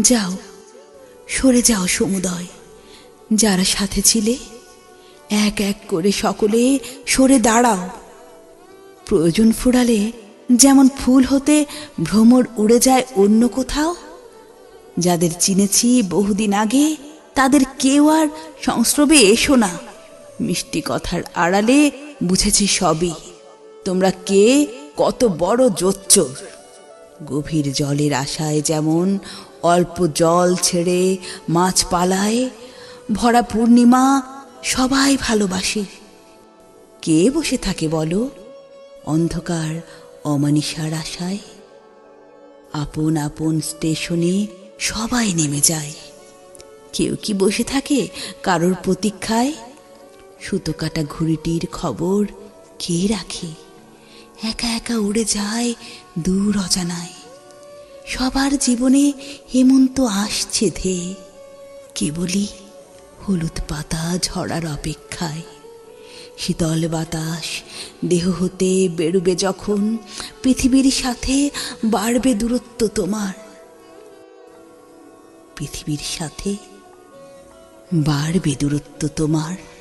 যাও, সরে যাও সমুদয়। যারা সাথে ছিলে, এক এক করে সকলে সরে দাঁড়াও। প্রয়োজন ফুরালে যেমন ফুল হতে ভ্রমর উড়ে যায় অন্য কোথাও। যাদের চিনেছি বহুদিন আগে, তাদের কেউ আর সংস্রবে এসো না। মিষ্টি কথার আড়ালে বুঝেছি সবই। তোমরা কে, কত বড় জোচ্চর। গভীর জলের আশায় যেমন অল্প জল ছেড়ে মাছ পালায়, ভরা পূর্ণিমা সবাই ভালোবাসে। কে বসে থাকে বলো? অন্ধকার অমানিসার আশায়। আপন আপন স্টেশনে সবাই নেমে যায়। কেউ কি বসে থাকে কারোর প্রতীক্ষায়? সুতো কাটা ঘুড়িটির খবর কে রাখে? একা একা উড়ে যায় দূর অজানায়। সবার জীবনে হেমন্ত আসছে ধেয়ে কেবলই হলুদ পাতা ঝরার অপেক্ষায়। শীতল বাতাস, দেহ হতে বেরুবে যখন, পৃথিবীর সাথে বাড়বে দূরত্ব তোমার। পৃথিবীর সাথে বাড়বে দূরত্ব তোমার।